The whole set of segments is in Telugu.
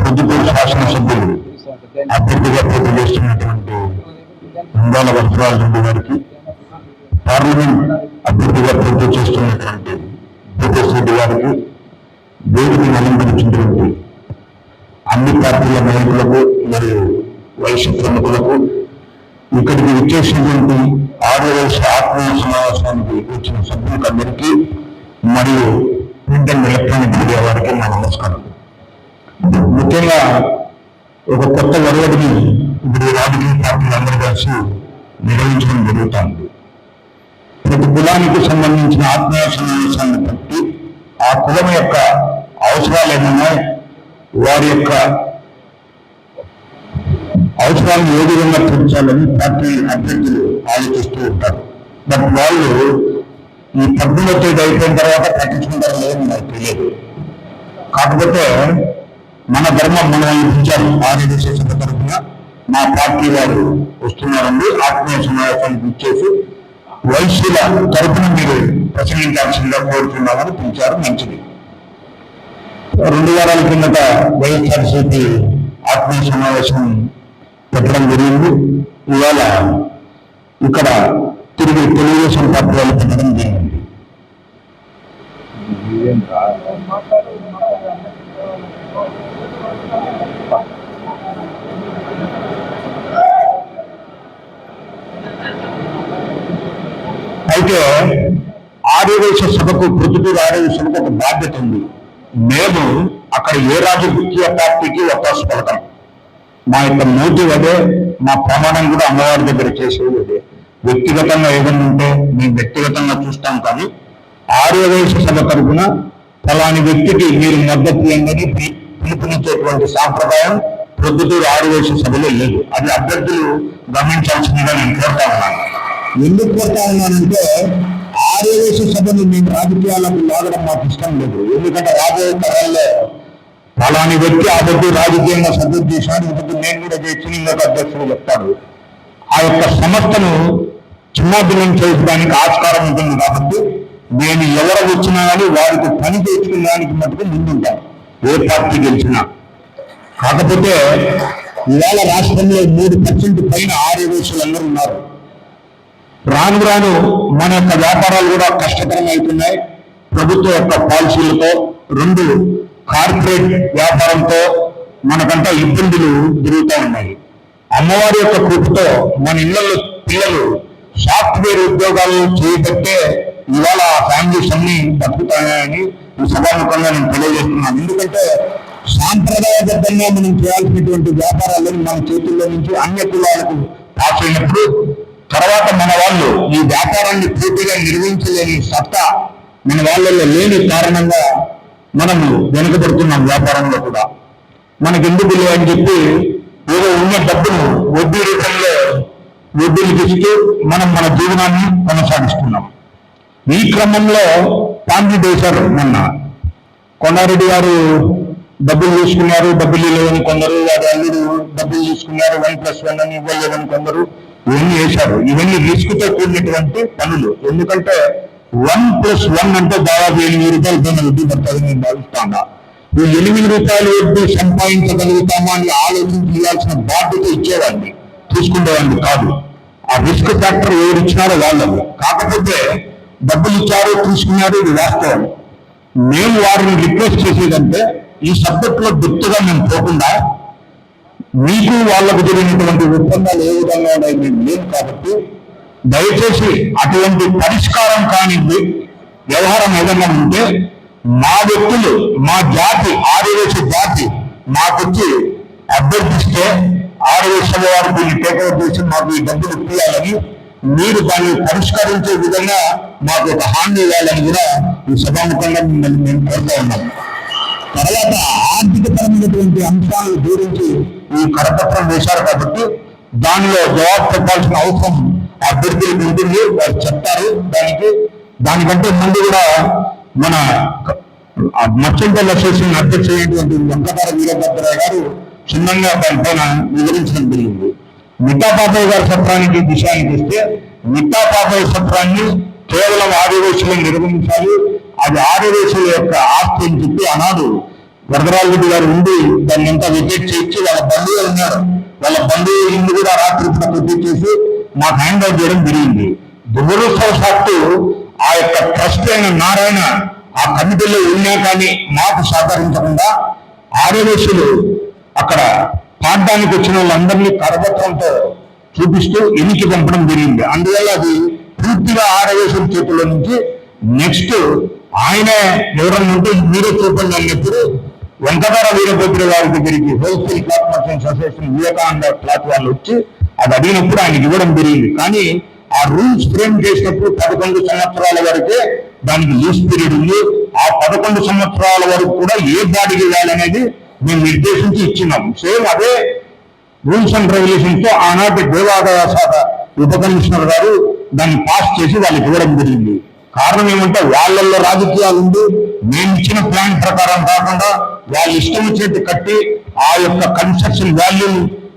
పొద్దుటూరు శాసనసభ్యులు అభ్యర్థిగా పోటీ చేస్తున్నటువంటి ఉండాల వరదరాజు రెడ్డి గారికి పార్లమెంట్ అభ్యర్థిగా పోటీ చేస్తున్నటువంటి భూపేశ్ రెడ్డి గారికి వేదికను అలంకరించినటువంటి అన్ని పార్టీల నాయకులకు మరియు వయసు ప్రముఖులకు ఇక్కడికి వచ్చేసినటువంటి ఆరు వయసు ఆత్మీయ సమావేశానికి వచ్చిన సభ్యులకందరికీ మరియు ప్రింట్ అండ్ ఎలక్ట్రానిక్ మీడియా వారికి నా నమస్కారం ముఖ్యంగా ఒక కొత్త ఒరవడిని ఇప్పుడు రాజకీయ పార్టీలు అందరూ కలిసి నిర్వహించడం జరుగుతుంది. ప్రతి కులానికి సంబంధించిన ఆత్మీయ సమావేశాన్ని బట్టి ఆ కులం యొక్క అవసరాలు ఏమన్నా వారి యొక్క అవసరాలను ఏ విధంగా తీర్చాలని పార్టీ అభ్యర్థులు ఆలోచిస్తూ ఉంటారు. బట్ వాళ్ళు ఈ పద్దుల అయిపోయిన తర్వాత పట్టించుకుంటారు లేదని నాకు తెలియదు. కాకపోతే మన ధర్మం మనం ఇచ్చారు ఆర్యదేశ సభ తరఫున మా పార్టీ వారు వస్తున్నారండి. ఆత్మీయ సమావేశానికి ఇచ్చేసి వైశ్యుల తరఫున మీరు ప్రసంగించాల్సిందిగా కోరుతున్నామని పిలిచారు. మంచిది. రెండు వారాల కిందట వైఎస్ఆర్సీపీ ఆత్మీయ సమావేశం పెట్టడం జరిగింది. ఇవాళ ఇక్కడ తిరిగి తెలుగుదేశం పార్టీ వాళ్ళు పెట్టడం జరిగింది. అయితే ఆర్యవేశ సభకు ప్రొద్దుటూరు ఆర్యవేశ సభకు ఒక బాధ్యత ఉంది. మేము అక్కడ ఏ రాజకీయ పార్టీకి ఒత్తాసు పడతాం మా యొక్క మోటివ్ అదే మా ప్రమాణం కూడా అమ్మవారి దగ్గర చేసేది అదే వ్యక్తిగతంగా ఏదైనా ఉంటే మేము వ్యక్తిగతంగా చూస్తాం కానీ ఆర్యవేశ సభ తరఫున ఫలాని వ్యక్తికి మీరు మద్దతు ఇవ్వండి పిలుపునిచ్చేటువంటి సాంప్రదాయం ప్రొద్దుటూరు ఆదివేశ సభలో లేదు. అది అభ్యర్థులు గమనించాల్సిందిగా నేను కోరుతా ఉన్నాను. ఎందుకు కోరుతా ఉన్నానంటే ఆదివేశ సభను మేము రాజకీయాలకు లాగడం మాకు ఇష్టం లేదు. ఎందుకంటే రాబోయే తరాల్లో ఫలాని వ్యక్తి ఆ వ్యక్తి రాజకీయంగా సభ్యులు చేశాడు. నేను కూడా చేయొచ్చు అధ్యక్షుడు చెప్తాడు ఆ యొక్క సంస్థను చిన్నాభిన్నం చేసుకోవడానికి ఆస్కారం ఉంటుంది కాబట్టి నేను ఎవరు వచ్చినా కానీ వారికి పని చేసుకునేదానికి మటుకు ముందుంటాను ఏ పార్టీ గెలిచినా. కాకపోతే ఇవాళ రాష్ట్రంలో మూడు పర్సెంట్ పైన ఆర్యవేశులందరూ ఉన్నారు. రాను రాను మన యొక్క వ్యాపారాలు కూడా కష్టతరం అవుతున్నాయి ప్రభుత్వ యొక్క పాలసీలతో రెండు కార్పొరేట్ వ్యాపారంతో మనకంతా ఇబ్బందులు జరుగుతూ ఉన్నాయి. అమ్మవారి యొక్క కృపతో మన ఇళ్ళలో పిల్లలు సాఫ్ట్వేర్ ఉద్యోగాలు చేయబట్టే ఇవాళ ఆ ఫ్యామిలీస్ అన్ని బతుకుతాయని ఈ సభాముఖంగా నేను తెలియజేస్తున్నాను. ఎందుకంటే సాంప్రదాయబద్ధంగా మనం చేయాల్సినటువంటి వ్యాపారాలను మన చేతుల్లో నుంచి అన్య కులాలకు పాస్ అయినప్పుడు తర్వాత మన వాళ్ళు ఈ వ్యాపారాన్ని పూర్తిగా నిర్వహించలేని సత్తా మన వాళ్ళల్లో లేని కారణంగా మనము వెనుకబడుతున్నాం వ్యాపారంలో కూడా. మనకి ఎందుకు లేవు అని చెప్పి ఏదో ఉన్న డబ్బును వడ్డీ రూపంలో వడ్డీలు ఇస్తూ మనం మన జీవనాన్ని కొనసాగిస్తున్నాం. ఈ క్రమంలో పాండి వేశారు మొన్న కొండారెడ్డి గారు డబ్బులు తీసుకున్నారు డబ్బులు ఇవ్వలేదని కొందరు వారి అల్లుడు డబ్బులు తీసుకున్నారు వన్ ప్లస్ వన్ అని ఇవ్వలేదని కొందరు ఇవన్నీ వేశారు ఇవన్నీ రిస్క్తో కూడినటువంటి పనులు. ఎందుకంటే వన్ ప్లస్ వన్ అంటే దాదాపు ఎనిమిది రూపాయలు పైన వడ్డీ పడుతుంది నేను భావిస్తాను ఈ ఎనిమిది రూపాయలు వడ్డీ సంపాదించగలుగుతామా అని ఆలోచన ఇవ్వాల్సిన బాధ్యత ఇచ్చేవాడిని తీసుకునేవాడిని కాదు. ఆ రిస్క్ ఫ్యాక్టర్ ఎవరు ఇచ్చినారో వాళ్ళది. కాకపోతే డబ్బులు ఇచ్చారు తీసుకున్నారు ఇది వాస్తవం మేము వారిని రిక్వెస్ట్ చేసేదంటే ఈ సబ్జెక్టులో గుర్తుగా మేము పోకుండా మీకు వాళ్ళకు జరిగినటువంటి ఒప్పందాలు ఏ విధంగా ఉన్నాయి మేము లేవు కాబట్టి దయచేసి అటువంటి పరిష్కారం కాని వ్యవహారం ఏదైనా ఉంటే మా వ్యక్తులు మా జాతి ఆదివేశ జాతి మాకొచ్చి అభ్యర్థిస్తే ఆదివేశ వారు దీన్ని టేకవర్ చేసి మాకు ఈ డబ్బులు ఇప్పించాలని మీరు దాన్ని పరిష్కరించే విధంగా మాకు ఒక హామీ ఇవ్వాలని కూడా ఈ సభాముఖంగా మిమ్మల్ని మేము కోరుతా ఉన్నాం. తర్వాత ఆర్థికపరమైనటువంటి అంశాలను జోడించి ఈ కరపత్రం వేశారు కాబట్టి దానిలో జవాబు చెప్పాల్సిన అవసరం అభ్యర్థులకు ఉంటుంది. వారు చెప్తారు దానికి. దానికంటే ముందు కూడా మన మచ్చంపల్లి అసోసియేషన్ అధ్యక్షుడైనటువంటి వెంకటార వీరభద్రరావు గారు చిన్నంగా దానిపైన వివరించడం జరిగింది. మిట్టా పాపయ్య గారి సత్రానికి విషయానికి వస్తే మిట్టా పాపయ్య సత్రాన్ని కేవలం ఆదివేశులను నిర్వహించాలి. అది ఆదివేశుల యొక్క ఆస్తి అని చెప్పి ఆనాడు వరదరాజు గారు ఉండి దాన్ని అంతా వికెట్ చేయించి వాళ్ళ బంధువులు ఉన్నారు. వాళ్ళ బంధువు ఇల్లు కూడా రాత్రి పూట చేసి నాకు హ్యాండ్ ఓవర్ చేయడం జరిగింది. దురదృష్టవశాత్తు ఆ యొక్క ట్రస్ట్ అయిన నారాయణ ఆ కమిటీలో ఉన్నా కానీ మాకు సహకరించకుండా ఆర్యవేశులు అక్కడ పాడడానికి వచ్చిన వాళ్ళందరినీ కరపత్రంతో చూపిస్తూ ఎన్నిక పంపడం జరిగింది. అందువల్ల అది పూర్తిగా ఆర్యవేశుల చేతుల నుంచి నెక్స్ట్ ఆయన ఎవరన్నా ఉంటే మీరే చూపండి అన్నప్పుడు వెంకటర వీరభద్ర గారి దగ్గరికి wholesale cloth merchants association Vivekananda cloth వాళ్ళు వచ్చి అది అడిగినప్పుడు ఆయనకి ఇవ్వడం జరిగింది. కానీ ఆ రూల్స్ ఫ్రేమ్ చేసినప్పుడు పదకొండు సంవత్సరాల వరకే దానికి లీజ్ పీరియడ్ ఉంది. ఆ పదకొండు సంవత్సరాల వరకు కూడా ఏ బాడీకి వెళ్ళాలనేది మేము నిర్దేశించి ఇచ్చినాం. సేమ్ అదే రూల్స్ అండ్ రెగ్యులేషన్స్తో ఆనాటి దేవాదాయ శాఖ ఉప కమిషనర్ గారు దాన్ని పాస్ చేసి వాళ్ళకి ఇవ్వడం జరిగింది. కారణం ఏమంటే వాళ్ళల్లో రాజకీయాలు ఉంది. మేము ఇచ్చిన ప్లాన్ ప్రకారం కాకుండా వాళ్ళు ఇష్టం వచ్చినట్టు కట్టి ఆ యొక్క కన్స్ట్రక్షన్ వాల్యూ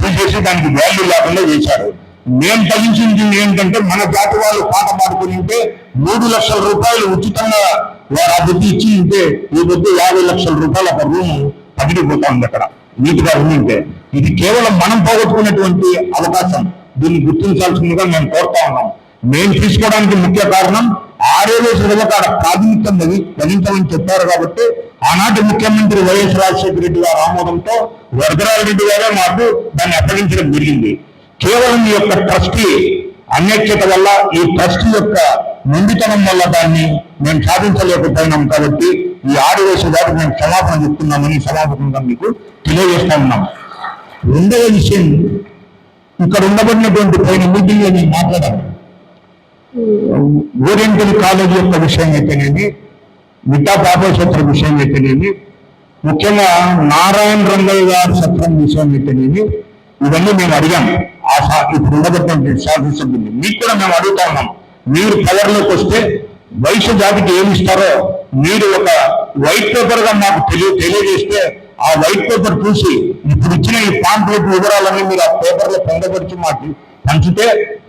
తీసేసి దానికి వాల్యూ లేకుండా చేశారు మేము తగ్గించింది ఏంటంటే మన జాతి వాళ్ళు పాట పాడుకుని ఉంటే మూడు లక్షల రూపాయలు ఉచితంగా వారు అభివృద్ధి ఇచ్చి ఉంటే ఈ పొద్దు యాభై లక్షల రూపాయల ఒక రూమ్ పగిలిపోతా ఉంది అక్కడ రూమ్ ఉంటే. ఇది కేవలం మనం పోగొట్టుకున్నటువంటి అవకాశం. దీన్ని గుర్తించాల్సిందిగా మేము కోరుతా ఉన్నాం. మేము తీసుకోవడానికి ముఖ్య కారణం ఆరేళ్ళు సభకు ఆడ ప్రాతినిధ్యం వహించమని చెప్పారు కాబట్టి ఆనాటి ముఖ్యమంత్రి వైఎస్ రాజశేఖర రెడ్డి గారి ఆమోదంతో వరదరాజ రెడ్డి గారే మాకు దాన్ని అప్పగించడం జరిగింది. కేవలం ఈ యొక్క ట్రస్టీ అన్యక్షత వల్ల ఈ ట్రస్ట్ యొక్క మొండితనం వల్ల దాన్ని మేము సాధించలేకపోయినాం కాబట్టి ఈ ఆదివేశ దాకా మేము క్షమాపణ చెప్తున్నామని సమాపకంగా మీకు తెలియజేస్తా ఉన్నాం. రెండవ విషయం ఇక్కడ ఉండబడినటువంటి పైన మీటింగ్లో నేను మాట్లాడాను ఓరియంటల్ కాలేజ్ యొక్క విషయం అయితేనేమి మిగతా పాపసత్ర విషయం అయితేనేమి ముఖ్యంగా నారాయణ రంగయ్య గారి సత్రం విషయం అయితేనేమి ఇవన్నీ మేము అడిగాం. ఆ సా- ఇప్పుడు ఉండబడినటువంటి శాసనసభ్యులు మీకు కూడా మేము అడుగుతా ఉన్నాం. మీరు పవర్లోకి వస్తే వైశ్య జాతికి ఏమి ఇస్తారో మీరు ఒక వైట్ పేపర్గా మాకు తెలియ తెలియజేస్తే ఆ వైట్ పేపర్ చూసి ఇప్పుడు ఇచ్చిన ఈ పాంప్లెట్ వివరాలన్నీ మీరు ఆ పేపర్లో పొందపరిచి మాకు పంచితే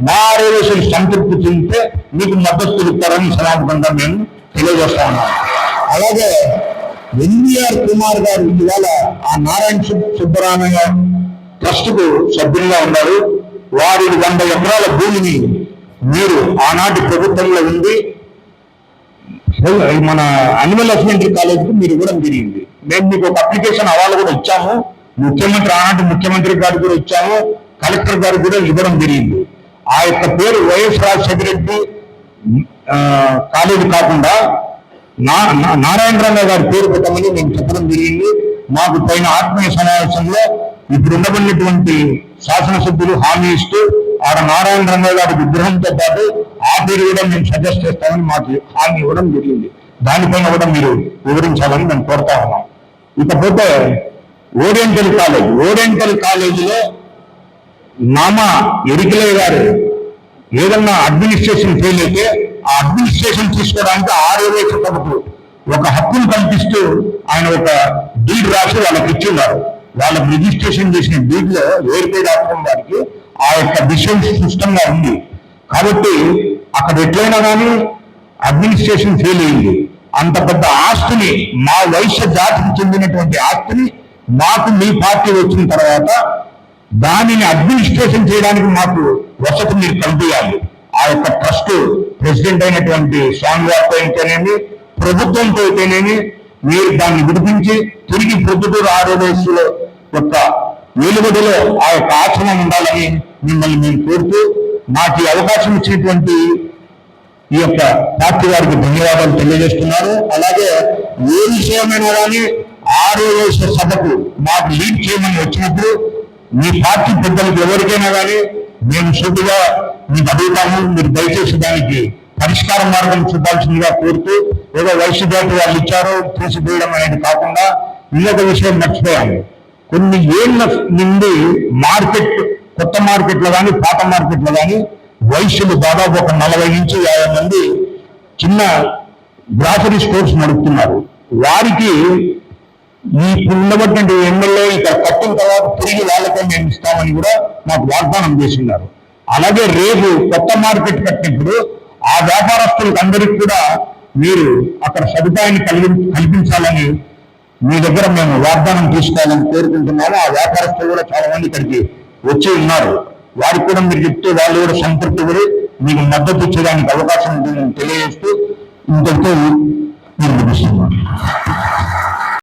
నా రిలేషన్ సంతృప్తి చెందితే మీకు మద్దతు ఇస్తారని సమాపకంగా మేము తెలియజేస్తా ఉన్నాం. అలాగే ఎన్వీఆర్ కుమార్ గారు ఇవాళ ఆ నారాయణ సుబ్బరామయ్య ట్రస్ట్కు సభ్యులుగా ఉన్నారు. వారి వంద ఎకరాల భూమిని మీరు ఆనాటి ప్రభుత్వంలో ఉంది మన అనిమల్ హస్బెండరీ కాలేజీకి మీరు ఇవ్వడం జరిగింది. మేము మీకు ఒక అప్లికేషన్ అవాళ్ళు కూడా ఇచ్చాము. ముఖ్యమంత్రి ఆనాటి ముఖ్యమంత్రి గారు కూడా ఇచ్చాము. కలెక్టర్ గారు కూడా ఇవ్వడం జరిగింది. ఆ యొక్క పేరు వైఎస్ రాజశేఖర రెడ్డి ఆ, కాలేజీ కాకుండా నా నా- నారాయణ గారి పేరు పెట్టమని మేము చెప్పడం జరిగింది. మాకు పైన ఆత్మీయ సమావేశంలో ఇప్పుడు ఉండబడినటువంటి శాసనసభ్యులు హామీ ఇస్తూ ఆడ నారాయణ గారి విగ్రహంతో పాటు ఆ పేరు కూడా మేము సజెస్ట్ చేస్తామని మాకు హామీ ఇవ్వడం జరిగింది. దానిపైన కూడా మీరు వివరించాలని మేము కోరుతా ఉన్నాం. ఇకపోతే ఓరియంటల్ కాలేజ్ ఓరియంటల్ కాలేజీలో మామా ఎరికలే గారు ఏదన్నా అడ్మినిస్ట్రేషన్ ఫెయిల్ అయితే ఆ అడ్మినిస్ట్రేషన్ తీసుకోవడానికి ఆరోగ్య సభకు ఒక హక్కును కల్పిస్తూ ఆయన ఒక డీడ్ రాసి వాళ్ళకి ఇచ్చున్నారు. వాళ్ళకి రిజిస్ట్రేషన్ చేసిన డీడ్లో లో వేరుపేరు వారికి ఆ యొక్క విషయం స్పష్టంగా ఉంది. కాబట్టి అక్కడ ఎట్లయినా కానీ అడ్మినిస్ట్రేషన్ ఫెయిల్ అయింది. అంత పెద్ద ఆస్తిని మా వైశ్య జాతికి చెందినటువంటి ఆస్తిని మాకు మీ పార్టీ వచ్చిన తర్వాత దానిని అడ్మినిస్ట్రేషన్ చేయడానికి మాకు వసతి మీరు కల్పించాలి. ఆ యొక్క ట్రస్ట్ ప్రెసిడెంట్ అయినటువంటి స్వామివారితో అయితేనేమి ప్రభుత్వంతో అయితేనేమి మీరు దాన్ని విడిపించి తిరిగి ప్రొద్దుటూరు ఆరోగ్యశ్రీలో యొక్క వెలుగుడిలో ఆ యొక్క ఆశ్రమం ఉండాలని మిమ్మల్ని మేము కోరుతూ మాకు అవకాశం ఇచ్చినటువంటి ఈ యొక్క పార్టీ వారికి ధన్యవాదాలు తెలియజేస్తున్నారు. అలాగే ఏ విషయమైనా కానీ ఆరోగ్య సభకు మాకు లీడ్ చేయమని వచ్చినప్పుడు మీ పార్టీ పెద్దలకు ఎవరికైనా కానీ మేము సూటిగా మీకు అడుగుతాము మీరు దయచేసి దానికి పరిష్కార మార్గం చూపాల్సిందిగా కోరుతూ ఏదో వయసు దాటి వాళ్ళు ఇచ్చారో తీసిపోయడం అనేది కాకుండా ఇంకొక విషయం మర్చిపోయాము. కొన్ని ఏళ్ళ నుండి మార్కెట్ కొత్త మార్కెట్లో కానీ పాత మార్కెట్లో కానీ వయసులు దాదాపు ఒక నలభై నుంచి యాభై మంది చిన్న గ్రాసరీ స్టోర్స్ నడుపుతున్నారు. వారికి ఈ ఉన్నటువంటి ఎమ్మెల్యే ఇక్కడ కట్టిన తర్వాత తిరిగి వాళ్ళకే మేము ఇస్తామని కూడా మాకు వాగ్దానం చేసినారు అలాగే రేపు కొత్త మార్కెట్ కట్టినప్పుడు ఆ వ్యాపారస్తులకు అందరికీ కూడా మీరు అక్కడ సదుపాయాన్ని కలిగి కల్పించాలని మీ దగ్గర మేము వాగ్దానం తీసుకోవాలని కోరుకుంటున్నాము ఆ వ్యాపారస్తులు కూడా చాలా మంది ఇక్కడికి వచ్చి ఉన్నారు. వారికి కూడా మీరు చెప్తే వాళ్ళు కూడా సంతృప్తి పడి మీకు మద్దతు ఇచ్చేదానికి అవకాశం ఉంటుందని తెలియజేస్తూ ఇంతటితో మీరు ముగిస్తున్నాను